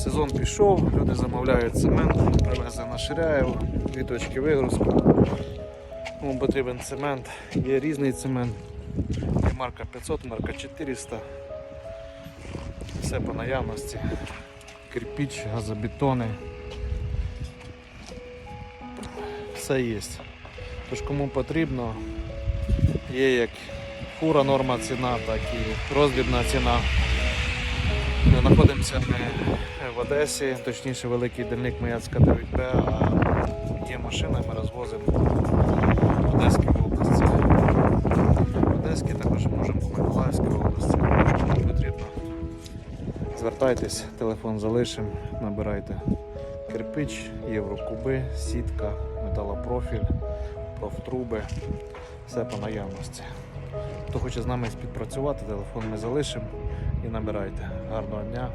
Сезон пішов, люди замовляють цемент, привезли на Ширяєво, дві точки вигрузку. Кому потрібен цемент, є різний цемент. Є марка 500, марка 400. Все по наявності. Кирпіч, газобетони. Все є. Тож кому потрібно, є як фура норма ціна, так і роздрібна ціна. Ми в Одесі, точніше великий дільник Маяцька 9Б, а є машина, ми розвозимо в Одеській області. В Одеській також можемо по Миколаївській області. Кому потрібно. Звертайтесь, телефон залишимо, набирайте кирпич, єврокуби, сітка, металопрофіль, профтруби, все по наявності. Хто хоче з нами співпрацювати, телефон ми залишимо і набирайте. Гарного дня,